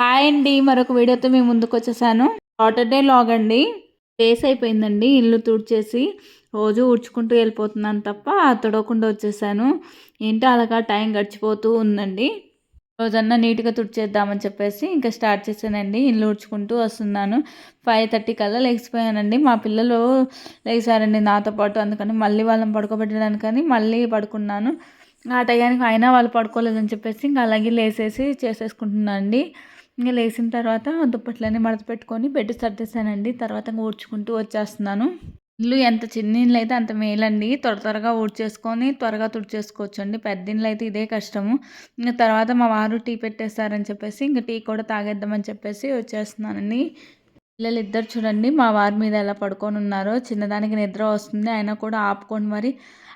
Hi అండి మరొక వీడియోతో మేము ముందుకు వచ్చేసాను. సాటర్డే లాగ్ అండి. ఫేస్ అయిపోయిందండి ఇల్లు తుడిచేసి రోజు ఊడ్చుకుంటూ వెళ్ళిపోతున్నాను తప్ప తుడవకుండా వచ్చేసాను. ఏంటో అలాగా టైం గడిచిపోతూ ఉందండి. రోజన్నా నీట్గా తుడిచేద్దామని చెప్పేసి ఇంకా స్టార్ట్ చేశానండి ఇల్లు ఊడ్చుకుంటూ వస్తున్నాను. ఫైవ్ థర్టీ కల్లా లేచిపోయానండి. మా పిల్లలు లేచారండి నాతో పాటు అందుకని మళ్ళీ వాళ్ళని పడుకోబెట్టడానికని మళ్ళీ పడుకున్నాను. ఆ టయానికి అయినా వాళ్ళు పడుకోలేదని చెప్పేసి ఇంకా అలాగే లేసేసి చేసేసుకుంటున్నాను అండి ఇంకా లేచిన తర్వాత దుప్పట్లన్నీ మడత పెట్టుకొని బెడ్ సర్దేశానండి. తర్వాత ఊడ్చుకుంటూ వచ్చేస్తున్నాను. ఇల్లు ఎంత చిన్న ఇల్లు అయితే అంత మేలండి. త్వర త్వరగా ఊడ్చేసుకొని త్వరగా తుడిచేసుకోవచ్చు అండి పెద్ద ఇల్లు అయితే ఇదే కష్టము. ఇంకా తర్వాత మా వారు టీ పెట్టేస్తారని చెప్పేసి ఇంకా టీ కూడా తాగేద్దామని చెప్పేసి వచ్చేస్తున్నానండి. పిల్లలు ఇద్దరు చూడండి మా వారి మీద ఎలా పడుకొని ఉన్నారో. చిన్నదానికి నిద్ర వస్తుంది. అయినా కూడా ఆపుకొని మరి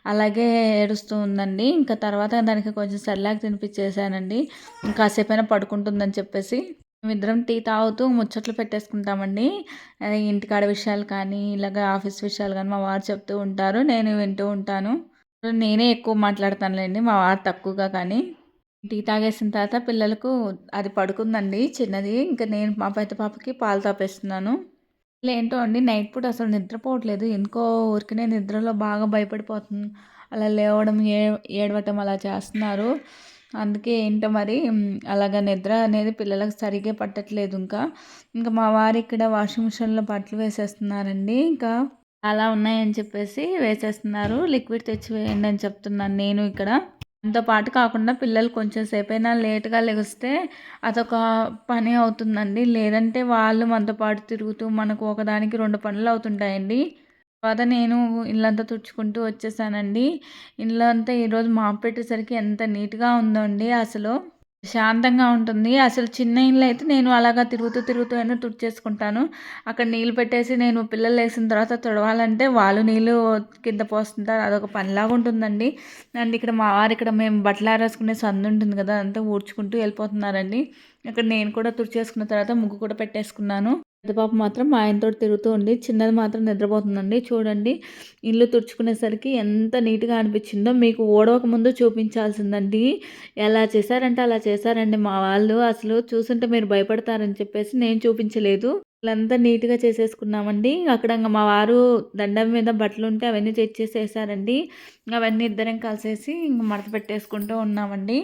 అలాగే ఏడుస్తూ ఉందండి. ఇంకా తర్వాత దానికి కొంచెం సెల్లాకి తినిపించేసానండి కాసేపైనా పడుకుంటుందని చెప్పేసి మేమిద్దరం టీ తాగుతూ ముచ్చట్లు పెట్టేసుకుంటామండి. ఇంటికాడ విషయాలు కానీ ఇలాగ ఆఫీస్ విషయాలు కానీ మా వారు చెప్తూ ఉంటారు. నేను వింటూ ఉంటాను. నేనే ఎక్కువ మాట్లాడతానులేండి. మా వారు తక్కువగా కానీ. టీ తాగేసిన తర్వాత పిల్లలకు అది పడుకుందండి చిన్నది. ఇంకా నేను మా పెద్ద పాపకి పాలు తాపేస్తున్నాను. ఏంటో అండి. నైట్ పూట అసలు నిద్రపోవట్లేదు. ఎందుకో ఊరికనే నిద్రలో బాగా భయపడిపోతుంది అలా లేవడం ఏ ఏడవటం అలా చేస్తున్నారు. అందుకే ఏంటో మరి అలాగ నిద్ర అనేది పిల్లలకు సరిగ్గా పట్టట్లేదు ఇంకా. ఇంకా మా వారు ఇక్కడ వాషింగ్ మిషన్లో బట్టలు వేసేస్తున్నారండి. ఇంకా అలా ఉన్నాయని చెప్పేసి వేసేస్తున్నారు. లిక్విడ్ తెచ్చి వేయండి అని చెప్తున్నాను నేను ఇక్కడ. దాంతో పాటు కాకుండా పిల్లలు కొంచెం సేపైనా లేట్గా లెగిస్తే అదొక పని అవుతుందండి. లేదంటే వాళ్ళు మనతో పాటు తిరుగుతూ మనకు ఒకదానికి రెండు పనులు అవుతుంటాయండి. తర్వాత నేను ఇల్లంతా తుడుచుకుంటూ వచ్చేసానండి. ఇల్లంతా ఈరోజు మాపు పెట్టేసరికి ఎంత నీట్గా ఉందో అండి అసలు. శాంతంగా ఉంటుంది. అసలు చిన్న ఇల్లు అయితే నేను అలాగా తిరుగుతూ తిరుగుతూ అయినా తుడిచేసుకుంటాను. అక్కడ నీళ్ళు పెట్టేసి నేను పిల్లలు వేసిన తర్వాత తుడవాలంటే వాళ్ళు నీళ్ళు కింద పోస్తుంటారు. అదొక పనిలాగా ఉంటుందండి. అండ్ ఇక్కడ మా వారు ఇక్కడ మేము బట్టలు ఆరేసుకునే సందు ఉంటుంది కదా అంతా ఊడ్చుకుంటూ వెళ్ళిపోతున్నారండి. ఇక్కడ నేను కూడా తుడిచేసుకున్న తర్వాత ముగ్గు కూడా పెట్టేసుకున్నాను. పెద్ద పాప మాత్రం మా ఆయనతో తిరుగుతూ ఉంది. చిన్నది మాత్రం నిద్రపోతుందండి. చూడండి ఇల్లు తుడుచుకునేసరికి ఎంత నీట్గా అనిపించిందో మీకు ఓడవక ముందు చూపించాల్సిందండి. ఎలా చేశారంటే అలా చేశారండి మా వాళ్ళు. అసలు చూస్తుంటే మీరు భయపడతారని చెప్పేసి నేను చూపించలేదు. అంతా నీట్గా చేసేసుకున్నామండి. అక్కడ మా వారు దండం మీద బట్టలు ఉంటే అవన్నీ తెచ్చేసేసారండి. అవన్నీ ఇద్దరం కలిసేసి ఇంక మడత పెట్టేసుకుంటూ ఉన్నామండి.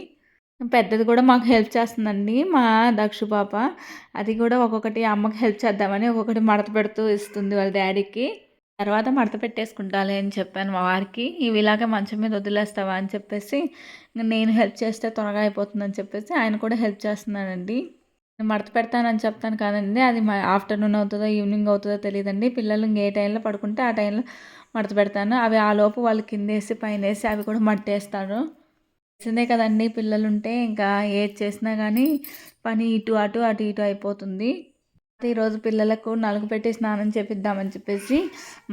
పెద్దది కూడా మాకు హెల్ప్ చేస్తుందండి మా దక్షు పాప. అది కూడా ఒక్కొక్కటి అమ్మకి హెల్ప్ చేద్దామని ఒక్కొక్కటి మడత పెడుతూ ఇస్తుంది వాళ్ళ డాడీకి. తర్వాత మడత పెట్టేసుకుంటాలి అని చెప్పాను మా వారికి. ఇవి ఇలాగే మంచం మీద వదిలేస్తావా? అని చెప్పేసి నేను హెల్ప్ చేస్తే త్వరగా అయిపోతుందని చెప్పేసి ఆయన కూడా హెల్ప్ చేస్తున్నానండి మడత పెడతానని చెప్తాను కాదండి అది మా ఆఫ్టర్నూన్ అవుతుందో ఈవినింగ్ అవుతుందో తెలియదండి. పిల్లలు ఏ టైంలో పడుకుంటే ఆ టైంలో మడత పెడతాను. అవి ఆ లోపు వాళ్ళు కింద వేసి పైన వేసి అవి కూడా మట్టేస్తారు. తెలిసిందే కదండి పిల్లలు ఉంటే ఇంకా ఏది చేసినా కానీ పని ఇటు అటు అటు ఇటు అయిపోతుంది. ఈరోజు పిల్లలకు నలుగు పెట్టి స్నానం చేపిద్దామని చెప్పేసి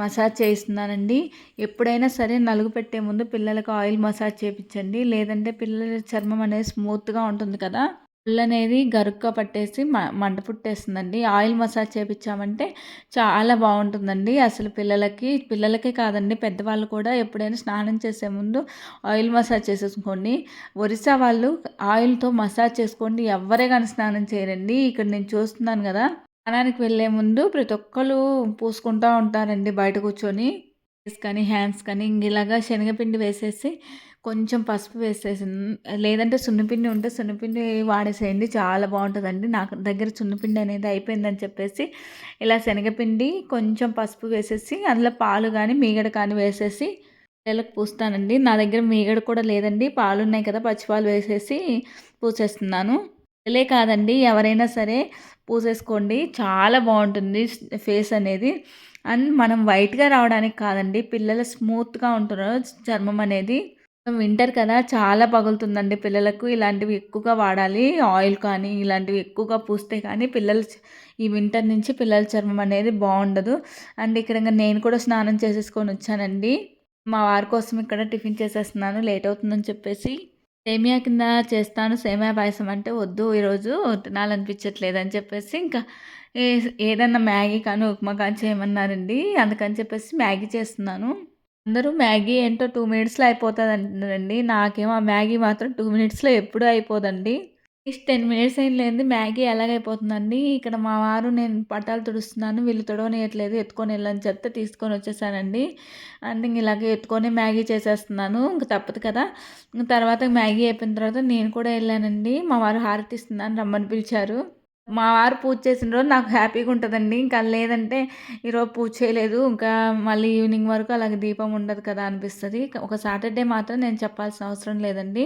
మసాజ్ చేయిస్తున్నానండి. ఎప్పుడైనా సరే నలుగు పెట్టే ముందు పిల్లలకు ఆయిల్ మసాజ్ చేయించండి లేదంటే పిల్లల చర్మం అనేది స్మూత్గా ఉంటుంది కదా. ఒళ్ళు అనేది గరుక్క పట్టేసి మ మంట పుట్టేస్తుందండి. ఆయిల్ మసాజ్ చేయించామంటే చాలా బాగుంటుందండి. అసలు పిల్లలకి పిల్లలకే కాదండి పెద్దవాళ్ళు కూడా ఎప్పుడైనా స్నానం చేసే ముందు ఆయిల్ మసాజ్ చేసేసుకోండి. ఒరిస్సా వాళ్ళు ఆయిల్తో మసాజ్ చేసుకోండి. ఎవరే కానీ స్నానం చేయరండి. ఇక్కడ నేను చూస్తున్నాను కదా స్నానానికి వెళ్ళే ముందు ప్రతి ఒక్కరు పూసుకుంటూ ఉంటారండి బయట కూర్చొని. ఫేస్ కానీ హ్యాండ్స్ కానీ ఇలాగా శనగపిండి వేసేసి కొంచెం పసుపు వేసేసి లేదంటే సున్నిపిండి ఉంటే సున్నిపిండి వాడేసేయండి చాలా బాగుంటుందండి. నాకు దగ్గర సున్నపిండి అనేది అయిపోయిందని చెప్పేసి ఇలా శనగపిండి కొంచెం పసుపు వేసేసి అందులో పాలు కానీ మీగడ కానీ వేసేసి పిల్లలకు పూస్తానండి. నా దగ్గర మీగడ కూడా లేదండి పాలు ఉన్నాయి కదా పచ్చిపాలు వేసేసి పూసేస్తున్నాను. పిల్లలే కాదండి ఎవరైనా సరే పూసేసుకోండి చాలా బాగుంటుంది ఫేస్ అనేది. అండ్ మనం వైట్గా రావడానికి కాదండి పిల్లలు స్మూత్గా ఉంటున్నారు చర్మం అనేది. వింటర్ కదా చాలా పగులుతుందండి పిల్లలకు. ఇలాంటివి ఎక్కువగా వాడాలి. ఆయిల్ కానీ ఇలాంటివి ఎక్కువగా పూస్తే కానీ పిల్లలు ఈ వింటర్ నుంచి పిల్లల చర్మం అనేది బాగుండదు. అండ్ ఇక్కడ నేను కూడా స్నానం చేసేసుకొని వచ్చానండి. మా వారి కోసం ఇక్కడ టిఫిన్ చేసేస్తున్నాను. లేట్ అవుతుందని చెప్పేసి. సేమియా కింద చేస్తాను. సేమియా పాయసం అంటే వద్దు ఈరోజు తినాలనిపించట్లేదు అని చెప్పేసి ఇంకా ఏదన్నా మ్యాగీ కానీ ఉప్మా కానీ చేయమన్నారండి. అందుకని చెప్పేసి మ్యాగీ చేస్తున్నాను. అందరూ మ్యాగీ ఏంటో టూ మినిట్స్లో అయిపోతుంది అంటున్నారండి నాకేమో ఆ మ్యాగీ మాత్రం టూ మినిట్స్లో ఎప్పుడూ అయిపోదండి. టెన్ మినిట్స్ అయిన లేదు మ్యాగీ ఎలాగైపోతుందండి? ఇక్కడ మా వారు నేను పట్టాలు తుడుస్తున్నాను వీళ్ళు తుడవనియట్లేదు ఎత్తుకొని వెళ్ళని చెప్తే తీసుకొని వచ్చేసానండి. అంటే ఇంక ఇలాగే ఎత్తుకొని మ్యాగీ చేసేస్తున్నాను ఇంక తప్పదు కదా. తర్వాత మ్యాగీ అయిపోయిన తర్వాత నేను కూడా వెళ్ళానండి. మా వారు హారతిస్తున్నాను రమ్మని పిలిచారు. మా వారు పూజ చేసిన రోజు నాకు హ్యాపీగా ఉంటుందండి. ఇంకా లేదంటే ఈరోజు పూజ చేయలేదు. ఇంకా మళ్ళీ ఈవినింగ్ వరకు అలాగే దీపం ఉండదు కదా అనిపిస్తుంది. ఒక సాటర్డే మాత్రం నేను చెప్పాల్సిన అవసరం లేదండి.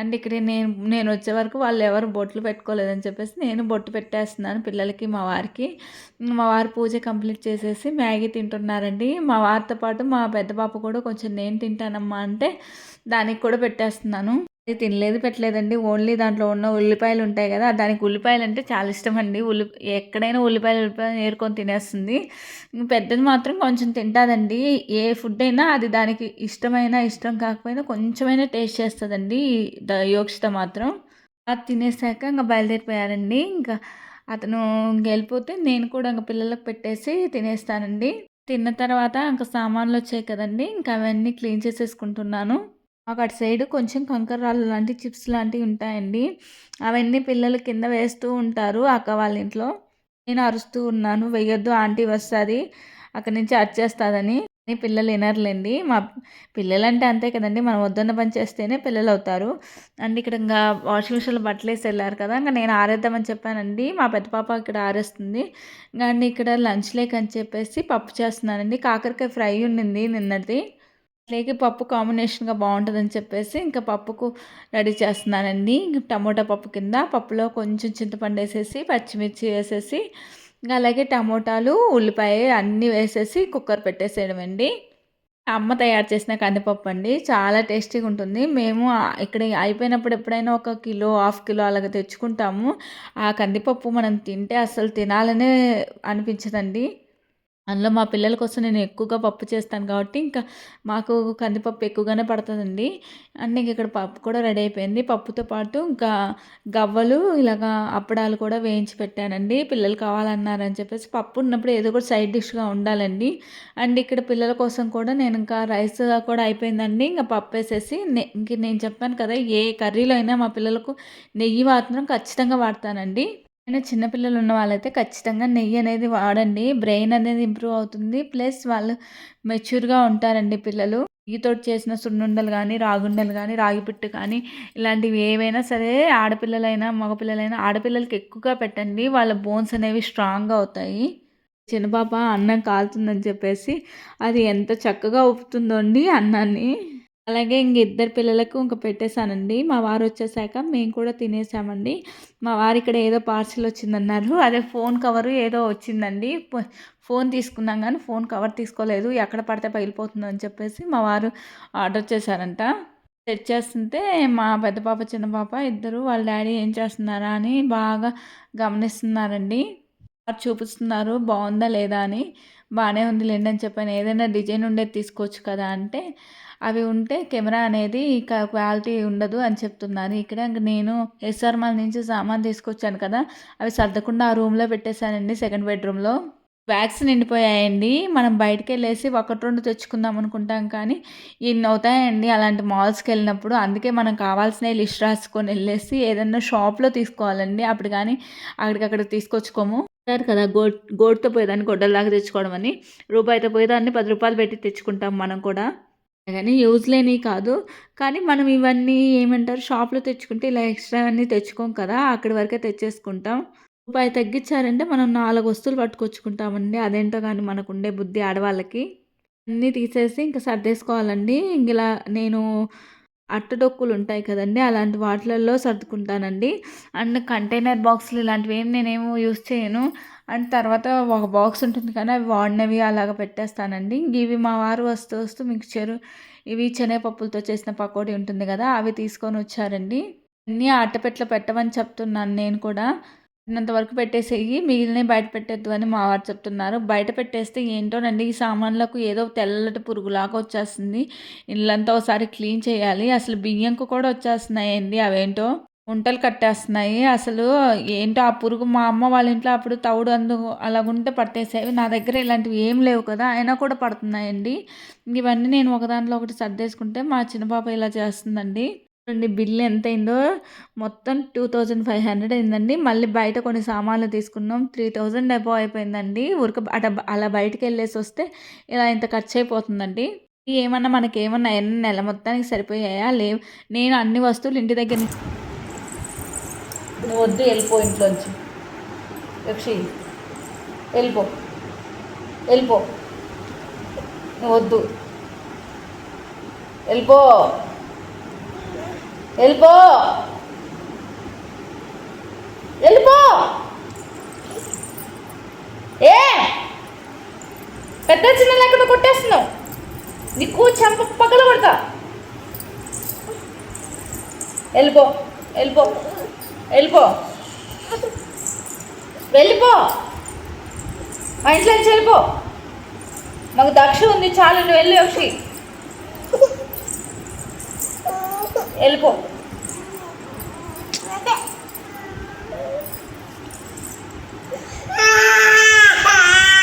అండ్ ఇక్కడ నేను నేను వచ్చే వరకు వాళ్ళు ఎవరు బొట్లు పెట్టుకోలేదని చెప్పేసి నేను బొట్టు పెట్టేస్తున్నాను పిల్లలకి మా వారికి. మా వారు పూజ కంప్లీట్ చేసేసి మ్యాగీ తింటున్నారండి. మా వారితో పాటు మా పెద్ద పాప కూడా కొంచెం నేను తింటానమ్మా అంటే దానికి కూడా పెట్టేస్తున్నాను. తినలేదు పెట్టలేదండి. ఓన్లీ దాంట్లో ఉన్న ఉల్లిపాయలు ఉంటాయి కదా దానికి ఉల్లిపాయలు అంటే చాలా ఇష్టం అండి ఉల్లి ఎక్కడైనా ఉల్లిపాయలు ఉల్లిపాయలు నేర్కొని తినేస్తుంది. పెద్దది మాత్రం కొంచెం తింటుందండి. ఏ ఫుడ్ అయినా అది దానికి ఇష్టమైన ఇష్టం కాకపోయినా కొంచెమైనా టేస్ట్ చేస్తుందండి. యోక్షిత మాత్రం. అది తినేసాక ఇంకా బయలుదేరిపోయారండి ఇంకా అతను వెళ్ళిపోతే నేను కూడా ఇంకా పిల్లలకు పెట్టేసి తినేస్తానండి. తిన్న తర్వాత ఇంకా సామాన్లు వచ్చాయి కదండి. ఇంకా అవన్నీ క్లీన్ చేసేసుకుంటున్నాను. మాకు అటు సైడ్ కొంచెం కంకర రాళ్ళు లాంటి చిప్స్ లాంటివి ఉంటాయండి. అవన్నీ పిల్లలు కింద వేస్తూ ఉంటారు అక్క వాళ్ళ ఇంట్లో. నేను అరుస్తూ ఉన్నాను వెయ్యొద్దు ఆంటీ వస్తుంది అక్కడి నుంచి అరిచేస్తుందని. పిల్లలు వినర్లేండి. మా పిల్లలంటే అంతే కదండి మనం వద్దన్న పని చేస్తేనే పిల్లలు అవుతారు. అండ్ ఇక్కడ ఇంకా వాషింగ్ మిషన్లో బట్టలు వేసి వెళ్ళారు కదా ఇంకా నేను ఆరేద్దామని చెప్పానండి. మా పెద్ద పాప ఇక్కడ ఆరేస్తుంది. అండ్ ఇక్కడ లంచ్ లేక్ అని చెప్పేసి పప్పు చేస్తున్నానండి. కాకరకాయ ఫ్రై ఉండింది నిన్నటి లేక పప్పు కాంబినేషన్గా బాగుంటుందని చెప్పేసి ఇంకా పప్పుకు రెడీ చేస్తున్నానండి. టమోటా పప్పు కింద పప్పులో కొంచెం చింతపండు వేసేసి పచ్చిమిర్చి వేసేసి ఇంకా అలాగే టమోటాలు ఉల్లిపాయ అన్నీ వేసేసి కుక్కర్ పెట్టేసేయడం అండి అమ్మ తయారు చేసిన కందిపప్పు అండి. చాలా టేస్టీగా ఉంటుంది. మేము ఇక్కడ అయిపోయినప్పుడు ఎప్పుడైనా ఒక కిలో హాఫ్ కిలో అలాగ తెచ్చుకుంటాము. ఆ కందిపప్పు మనం తింటే అసలు తినాలనే అనిపించదండి. అందులో మా పిల్లల కోసం నేను ఎక్కువగా పప్పు చేస్తాను కాబట్టి ఇంకా మాకు కందిపప్పు ఎక్కువగానే పడుతుందండి. అండ్ ఇంక ఇక్కడ పప్పు కూడా రెడీ అయిపోయింది. పప్పుతో పాటు ఇంకా గవ్వలు ఇలాగా అప్పడాలు కూడా వేయించి పెట్టానండి. పిల్లలు కావాలన్నారని చెప్పేసి పప్పు ఉన్నప్పుడు ఏదో కూడా సైడ్ డిష్గా ఉండాలండి. అండ్ ఇక్కడ పిల్లల కోసం కూడా నేను ఇంకా రైస్ కూడా అయిపోయిందండి. ఇంకా పప్పు వేసేసి ఇంక నేను చెప్పాను కదా ఏ కర్రీలో అయినా మా పిల్లలకు నెయ్యి మాత్రం ఖచ్చితంగా వాడతానండి. అయినా చిన్నపిల్లలు ఉన్న వాళ్ళైతే ఖచ్చితంగా నెయ్యి అనేది వాడండి. బ్రెయిన్ అనేది ఇంప్రూవ్ అవుతుంది. ప్లస్ వాళ్ళు మెచ్యూర్గా ఉంటారండి పిల్లలు. నెయ్యితో చేసిన సున్నుండలు కానీ రాగుండలు కానీ రాగి పిట్టు కానీ ఇలాంటివి ఏవైనా సరే ఆడపిల్లలైనా మగపిల్లలైనా ఆడపిల్లలకి ఎక్కువగా పెట్టండి. వాళ్ళ బోన్స్ అనేవి స్ట్రాంగ్గా అవుతాయి. చిన్నపాప అన్నం కాలుతుందని చెప్పేసి అది ఎంత చక్కగా ఉప్పుతుందో అండి అన్నాన్ని. అలాగే ఇంక ఇద్దరు పిల్లలకు ఇంక పెట్టేశానండి. మా వారు వచ్చేసాక మేము కూడా తినేసామండి. మా వారు ఇక్కడ ఏదో పార్సిల్ వచ్చిందన్నారు. అదే ఫోన్ కవరు ఏదో వచ్చిందండి. ఫోన్ తీసుకున్నాం కానీ ఫోన్ కవర్ తీసుకోలేదు. ఎక్కడ పడితే పగిలిపోతుందని చెప్పేసి మా వారు ఆర్డర్ చేశారంట. సెట్ చేస్తుంటే మా పెద్ద పాప చిన్న పాప ఇద్దరు వాళ్ళ డాడీ ఏం చేస్తున్నారా అని బాగా గమనిస్తున్నారండి. చూపిస్తున్నారు బాగుందా లేదా అని. బాగానే ఉంది లేండి అని చెప్పాను. ఏదైనా డిజైన్ ఉండేది తీసుకోవచ్చు కదా అంటే అవి ఉంటే కెమెరా అనేది క్వాలిటీ ఉండదు అని చెప్తున్నారు. ఇక్కడ నేను ఎస్ఆర్ మాల్ నుంచి సామాన్ తీసుకొచ్చాను కదా అవి సర్దకుండా ఆ రూమ్లో పెట్టేశానండి సెకండ్ బెడ్రూమ్లో. బ్యాగ్స్ నిండిపోయాయండి. మనం బయటకు వెళ్ళేసి ఒకటి రెండు తెచ్చుకుందాం అనుకుంటాం కానీ ఇన్ని అవుతాయండి అలాంటి మాల్స్కి వెళ్ళినప్పుడు. అందుకే మనం కావాల్సిన లిస్ట్ రాసుకొని వెళ్ళేసి ఏదైనా షాప్లో తీసుకోవాలండి. అప్పుడు కానీ అక్కడికక్కడ తీసుకొచ్చుకోము. కదా గోడ్ గోడ్తో పోయేదాన్ని గొడ్డలాగా తెచ్చుకోవడం అని. రూపాయితో పోయేదాన్ని పది రూపాయలు పెట్టి తెచ్చుకుంటాం మనం కూడా. కానీ యూజ్ లేనివి కాదు. కానీ మనం ఇవన్నీ ఏమంటారు? షాప్లో తెచ్చుకుంటే ఇలా ఎక్స్ట్రా అన్నీ తెచ్చుకోం కదా అక్కడి వరకే తెచ్చేసుకుంటాం. రూపాయి తగ్గించారంటే మనం నాలుగు వస్తువులు పట్టుకొచ్చుకుంటామండి. అదేంటో కానీ మనకు ఉండే బుద్ధి ఆడవాళ్ళకి. అన్నీ తీసేసి ఇంకా సర్దేసుకోవాలండి. ఇలా నేను అట్టడొక్కులు ఉంటాయి కదండి అలాంటి వాటిలలో సర్దుకుంటానండి. అండ్ కంటైనర్ బాక్సులు ఇలాంటివి ఏం నేనేమో యూస్ చేయను. అండ్ తర్వాత ఒక బాక్స్ ఉంటుంది కానీ అవి వాడినవి అలాగ పెట్టేస్తానండి. ఇవి మా వారు వస్తూ వస్తూ మిక్చరు ఇవి శనగపప్పులతో చేసిన పకోడీ ఉంటుంది కదా అవి తీసుకొని వచ్చారండి. అన్నీ అట్టపెట్లో పెట్టమని చెప్తున్నాను నేను కూడా. ఇంతవరకు వరకు పెట్టేసేయి మిగిలిన బయట పెట్టద్దు అని మా వారు చెప్తున్నారు. బయట పెట్టేస్తే ఏంటోనండి ఈ సామాన్లకు ఏదో తెల్లటి పురుగులాగా వచ్చేస్తుంది. ఇల్లంతా ఒకసారి క్లీన్ చేయాలి. అసలు బియ్యంకు కూడా వచ్చేస్తున్నాయండి అవేంటో. ఉంటలు కట్టేస్తున్నాయి. అసలు ఏంటో ఆ పురుగు మా అమ్మ వాళ్ళ ఇంట్లో అప్పుడు తౌడు అందు అలాగుంటే పట్టేసేవి. నా దగ్గర ఇలాంటివి ఏం లేవు కదా అయినా కూడా పడుతున్నాయండి. ఇవన్నీ నేను ఒకదాంట్లో ఒకటి సర్దేసుకుంటే మా చిన్న పాప ఇలా చేస్తుందండి. చూడండి బిల్ ఎంత అయిందో మొత్తం టూ థౌజండ్ ఫైవ్ హండ్రెడ్ అయిందండి. మళ్ళీ బయట కొన్ని సామాన్లు తీసుకున్నాం. త్రీ థౌజండ్ అబో అయిపోయిందండి. ఊరిక అట అలా బయటకు వెళ్ళేసి వస్తే ఇలా ఇంత ఖర్చు అయిపోతుందండి ఏమన్నా మనకేమన్నా ఏమన్నా నెల మొత్తానికి సరిపోయాయా? లేవు. నేను అన్ని వస్తువులు ఇంటి దగ్గర నుంచి నువ్వు వద్దు వెళ్ళిపో ఇంట్లోంచి. యక్షి వెళ్ళిపో. వెళ్ళిపో. నువ్వు వద్దు వెళ్ళిపో. వెళ్ళిపో. వెళ్ళిపో. ఏ? పెద్ద చిన్న లేకుండా కొట్టేస్తున్నావు. నీకు చెంప పక్కన కొడతా వెళ్ళిపో. వెళ్ళిపో. వెళ్ళిపో. వెళ్ళిపో. మా ఇంట్లో నుంచి వెళ్ళిపో. మాకు దక్ష ఉంది చాలు నువ్వు వెళ్ళి ఒకటి వెళ్ళిపో.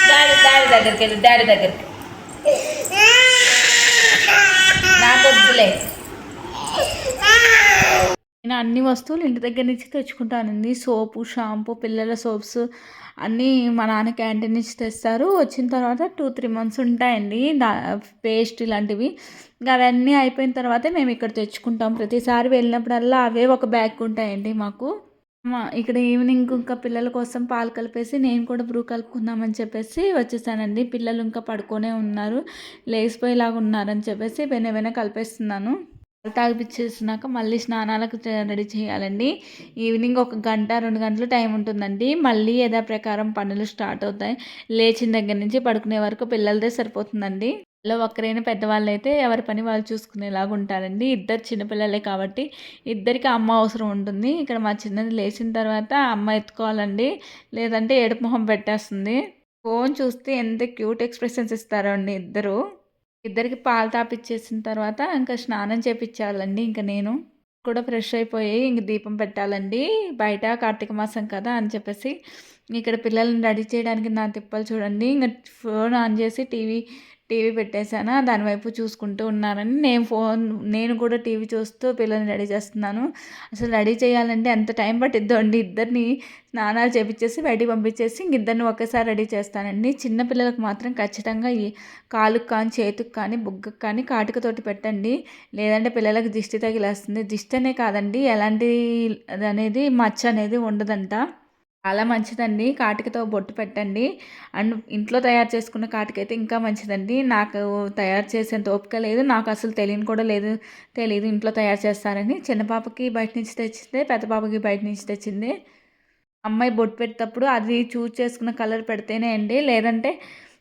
డాడీ డాడీ దగ్గరికి వెళ్ళి డాడీ దగ్గరికి నాకు వద్దులే నేను అన్ని వస్తువులు ఇంటి దగ్గర నుంచి తెచ్చుకుంటానండి సోపు షాంపూ పిల్లల సోప్స్ అన్నీ మా నాన్న క్యాంటీన్ నుంచి తెస్తారు. వచ్చిన తర్వాత టూ త్రీ మంత్స్ ఉంటాయండి. దా పేస్ట్ ఇలాంటివి. ఇంకా అవన్నీ అయిపోయిన తర్వాతే మేము ఇక్కడ తెచ్చుకుంటాం. ప్రతిసారి వెళ్ళినప్పుడల్లా అవే ఒక బ్యాగ్ ఉంటాయండి మాకు. మా ఇక్కడ ఈవినింగ్ ఇంకా పిల్లల కోసం పాలు కలిపేసి నేను కూడా బ్రూ కలుపుకుందామని చెప్పేసి వచ్చేసానండి. పిల్లలు ఇంకా పడుకొనే ఉన్నారు. లేచిపోయేలాగా ఉన్నారని చెప్పేసి వెన వెన కలిపేస్తున్నాను. తాగిపించేసినాక మళ్ళీ స్నానాలకు రెడీ చేయాలండి. ఈవినింగ్ ఒక గంట రెండు గంటలు టైం ఉంటుందండి. మళ్ళీ ప్రకారం పనులు స్టార్ట్ అవుతాయి. లేచిన దగ్గర నుంచి పడుకునే వరకు పిల్లలదే సరిపోతుందండి. పిల్లలు ఒక్కరైనా పెద్దవాళ్ళు అయితే ఎవరి పని వాళ్ళు చూసుకునేలాగా ఉంటారండి. ఇద్దరు చిన్నపిల్లలే కాబట్టి ఇద్దరికి అమ్మ అవసరం ఉంటుంది. ఇక్కడ మా చిన్నది లేచిన తర్వాత అమ్మ ఎత్తుకోవాలండి. లేదంటే ఏడుపు మొహం పెట్టేస్తుంది. ఫోన్ చూస్తే ఎంత క్యూట్ ఎక్స్ప్రెషన్స్ ఇస్తారో అండి ఇద్దరు. ఇద్దరికి పాలు తాపిచ్చేసిన తర్వాత ఇంకా స్నానం చేపించాలండి ఇంకా నేను కూడా ఫ్రెష్ అయిపోయి ఇంక దీపం పెట్టాలండి. బయట కార్తీక మాసం కదా అని చెప్పేసి ఇక్కడ పిల్లల్ని రెడీ చేయడానికి నా తిప్పలు చూడండి. ఇంకా ఫోన్ ఆన్ చేసి టీవీ టీవీ పెట్టేశాను? దానివైపు చూసుకుంటూ ఉన్నారని నేను ఫోన్ నేను కూడా టీవీ చూస్తూ పిల్లల్ని రెడీ చేస్తున్నాను. అసలు రెడీ చేయాలంటే ఎంత టైం పట్టిద్దో అండి ఇద్దరిని స్నానాలు చేపించేసి బయటికి పంపించేసి ఇంక ఇద్దరిని ఒకేసారి రెడీ చేస్తానండి. చిన్న పిల్లలకు మాత్రం ఖచ్చితంగా ఈ కాలుకు కానీ చేతుకు కానీ బుగ్గకు కానీ కాటుకతోటి పెట్టండి. లేదంటే పిల్లలకు దిష్టి తగిలేస్తుంది. దిష్టి అనే కాదండి ఎలాంటి అనేది మచ్చ అనేది ఉండదంట. చాలా మంచిదండి. కాటికతో బొట్టు పెట్టండి. అండ్ ఇంట్లో తయారు చేసుకున్న కాటికైతే ఇంకా మంచిదండి. నాకు తయారు చేసేంత ఓపిక లేదు. నాకు అసలు తెలియని కూడా లేదు. తెలియదు ఇంట్లో తయారు చేస్తారని. చిన్న పాపకి బయట నుంచి తెచ్చింది పెద్ద పాపకి బయట నుంచి తెచ్చింది. అమ్మాయి బొట్టు పెట్టేటప్పుడు అది చూజ్ చేసుకున్న కలర్ పెడితేనే అండి. లేదంటే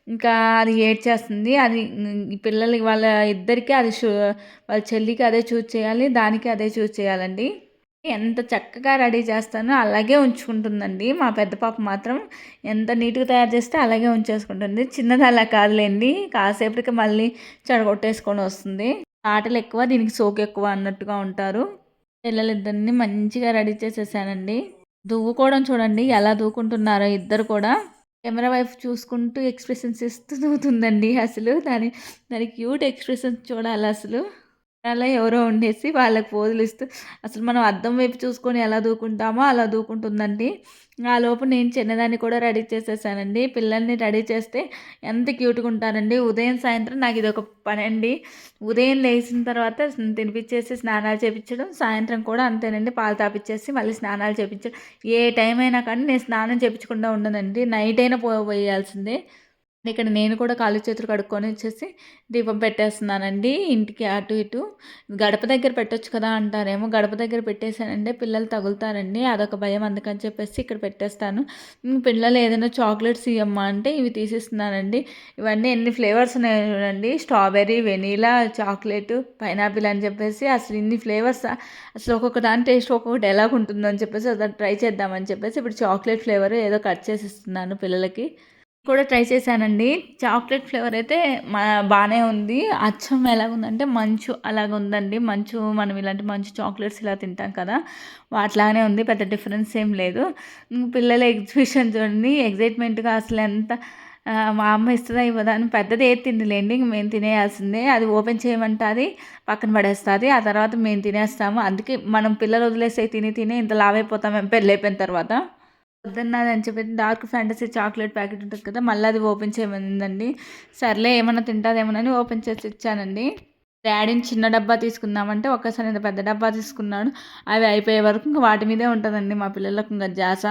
ఇంకా అది ఏడ్ చేస్తుంది అది పిల్లలకి వాళ్ళ ఇద్దరికి అది వాళ్ళ చెల్లికి అదే చూజ్ చేయాలి. దానికి అదే చూజ్ చేయాలండి. ఎంత చక్కగా రెడీ చేస్తానో అలాగే ఉంచుకుంటుందండి. మా పెద్ద పాప మాత్రం ఎంత నీట్గా తయారు చేస్తే అలాగే ఉంచేసుకుంటుంది. చిన్నది అలా కాదులేండి. కాసేపటికి మళ్ళీ చెడగొట్టేసుకొని వస్తుంది. ఆటలు ఎక్కువ దీనికి సోకు ఎక్కువ అన్నట్టుగా ఉంటారు. పిల్లలిద్దరిని మంచిగా రెడీ చేసేసానండి. దువ్వుకోవడం చూడండి ఎలా దూకుంటున్నారో ఇద్దరు కూడా. కెమెరా వైపు చూసుకుంటూ ఎక్స్ప్రెషన్స్ ఇస్తూ దూతుందండి అసలు. దాని దాని క్యూట్ ఎక్స్ప్రెషన్స్ చూడాలి అసలు. అలా ఎవరో ఉండేసి వాళ్ళకి పోజులు ఇస్తూ అసలు మనం అద్దం వైపు చూసుకొని ఎలా దూకుంటామో అలా దూకుంటుందండి. ఆ లోపు నేను చిన్నదాన్ని కూడా రెడీ చేసేసానండి. పిల్లల్ని రెడీ చేస్తే ఎంత క్యూట్గా ఉంటారండి. ఉదయం సాయంత్రం నాకు ఇది ఒక పని అండి ఉదయం లేచిన తర్వాత తినిపించేసి స్నానాలు చేపించడం సాయంత్రం కూడా అంతేనండి. పాలు తాపించేసి మళ్ళీ స్నానాలు చేపించడం. ఏ టైం అయినా కానీ నేను స్నానం చేపించకుండా ఉండనండి. నైట్ అయినా పోయాల్సిందే. ఇక్కడ నేను కూడా కాళ్ళు చేతులు కడుక్కొని వచ్చేసి దీపం పెట్టేస్తున్నానండి ఇంటికి అటు ఇటు. గడప దగ్గర పెట్టొచ్చు కదా అంటారేమో. గడప దగ్గర పెట్టేశానంటే పిల్లలు తగులుతారండి. అదొక భయం అందుకని చెప్పేసి ఇక్కడ పెట్టేస్తాను. పిల్లలు ఏదైనా చాక్లెట్స్ ఇవ్వమ్మా అంటే ఇవి తీసిస్తున్నానండి. ఇవన్నీ ఎన్ని ఫ్లేవర్స్ ఉన్నాయి చూడండి. స్ట్రాబెర్రీ వెనీలా చాక్లెట్ పైనాపిల్ అని చెప్పేసి అసలు ఇన్ని ఫ్లేవర్స్ అసలు ఒక్కొక్క దాని టేస్ట్ ఒక్కొక్కటి ఎలాగ ఉంటుందో అని చెప్పేసి అది ట్రై చేద్దామని చెప్పేసి ఇప్పుడు చాక్లెట్ ఫ్లేవర్ ఏదో కట్ చేసి ఇస్తున్నాను పిల్లలకి. కూడా ట్రై చేశానండి. చాక్లెట్ ఫ్లేవర్ అయితే బాగానే ఉంది. అచ్చం ఎలాగుందంటే మంచు అలాగ ఉందండి. మంచు మనం ఇలాంటి మంచు చాక్లెట్స్ ఇలా తింటాం కదా వాటిలాగానే ఉంది. పెద్ద డిఫరెన్స్ ఏం లేదు. పిల్లల ఎగ్జిబిషన్ చూడండి. ఎగ్జైట్మెంట్గా అసలు ఎంత మా అమ్మ ఇస్తుందా ఇవ్వదా అని పెద్దది ఏది తిండిలేండి ఇంక మేము తినేయాల్సిందే. అది ఓపెన్ చేయమంటుంది పక్కన పడేస్తుంది. ఆ తర్వాత మేము తినేస్తాము. అందుకే మనం పిల్లలు వదిలేసే తిని తిని ఇంత లావైపోతాం మేము పెళ్ళైపోయిన తర్వాత. వద్దన్నది అని చెప్పి డార్క్ ఫ్యాంటసీ చాక్లెట్ ప్యాకెట్ ఉంటుంది కదా మళ్ళీ అది ఓపెన్ చేయమందండి. సర్లే ఏమన్నా తింటాదేమోనని ఓపెన్ చేసి ఇచ్చానండి. డాడీని చిన్న డబ్బా తీసుకుందామంటే ఒక్కసారి ఇంత పెద్ద డబ్బా తీసుకున్నాడు. అవి అయిపోయే వరకు ఇంకా వాటి మీదే ఉంటుందండి మా పిల్లలకు ఇంకా జాస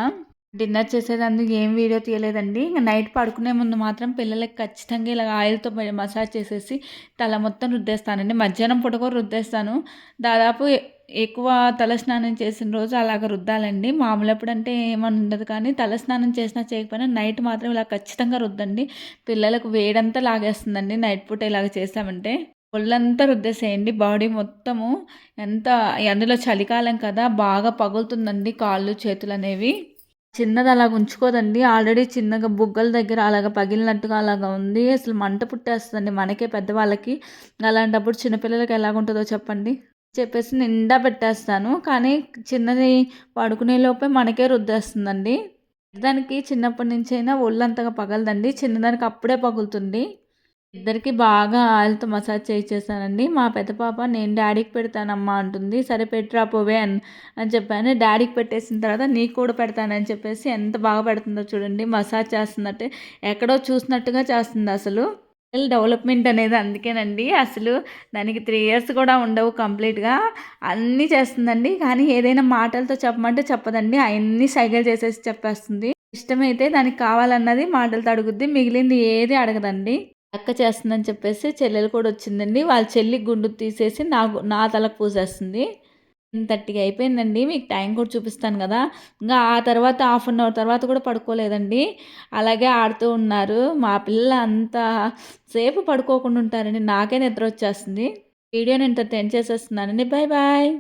డిన్నర్ చేసేదందుకు ఏం వీడియో తీయలేదండి. ఇంకా నైట్ పడుకునే ముందు మాత్రం పిల్లలకి ఖచ్చితంగా ఇలా ఆయిల్తో మసాజ్ చేసేసి తల మొత్తం రుద్దేస్తానండి. మధ్యాహ్నం పూట కూడా రుద్దేస్తాను. దాదాపు ఎక్కువ తలస్నానం చేసిన రోజు అలాగ రుద్దాలండి. మామూలు ఎప్పుడంటే ఏమని ఉండదు కానీ తలస్నానం చేసినా చేయకపోయినా నైట్ మాత్రం ఇలా ఖచ్చితంగా రుద్దండి. పిల్లలకు వేడంతా లాగేస్తుందండి. నైట్ పూట ఇలాగ చేసామంటే ఒళ్ళంతా రుద్దేసేయండి. బాడీ మొత్తము ఎంత అందులో చలికాలం కదా బాగా పగులుతుందండి కాళ్ళు చేతులు అనేవి. చిన్నది అలాగ ఉంచుకోదండి. ఆల్రెడీ చిన్నగా బుగ్గల దగ్గర అలాగ పగిలినట్టుగా అలాగ ఉంది. అసలు మంట పుట్టేస్తుందండి మనకే పెద్దవాళ్ళకి. అలాంటప్పుడు చిన్నపిల్లలకి ఎలాగుంటుందో చెప్పండి. చెప్పేసి నిండా పెట్టేస్తాను. కానీ చిన్నది పడుకునే లోపే మనకే రుద్దేస్తుందండి. దానికి చిన్నప్పటి నుంచి అయినా ఒళ్ళంతగా పగలదండి. చిన్నదానికి అప్పుడే పగులుతుంది. ఇద్దరికి బాగా ఆయిల్తో మసాజ్ చేసేసానండి మా పెద్ద పాప నేను డాడీకి పెడతానమ్మా అంటుంది. సరే పెట్టరా పోవే అని అని చెప్పాను. డాడీకి పెట్టేసిన తర్వాత నీకు కూడా పెడతానని చెప్పేసి ఎంత బాగా పెడుతుందో చూడండి. మసాజ్ చేస్తున్నట్టే ఎక్కడో చూసినట్టుగా చేస్తుంది అసలు. డెవలప్మెంట్ అనేది అందుకేనండి. అసలు దానికి త్రీ ఇయర్స్ కూడా ఉండవు కంప్లీట్గా. అన్నీ చేస్తుందండి. కానీ ఏదైనా మాటలతో చెప్పమంటే చెప్పదండి. అన్నీ సైకిల్ చేసేసి చెప్పేస్తుంది. ఇష్టమైతే దానికి కావాలన్నది మాటలతో అడుగుద్ది. మిగిలింది ఏది అడగదండి. అక్క చేస్తుందని చెప్పేసి చెల్లెలు కూడా వచ్చిందండి. వాళ్ళ చెల్లి గుండు తీసేసి నా నా తలకు పూసేస్తుంది. థర్టీకి అయిపోయిందండి. మీకు టైం కూడా చూపిస్తాను కదా. ఇంకా ఆ తర్వాత హాఫ్ అన్ అవర్ తర్వాత కూడా పడుకోలేదండి. అలాగే ఆడుతూ ఉన్నారు. మా పిల్లలు అంత సేపు పడుకోకుండా ఉంటారండి. నాకే నిద్ర వచ్చేస్తుంది. వీడియో నేను ఇంత టెన్ చేసేస్తున్నానండి. Bye bye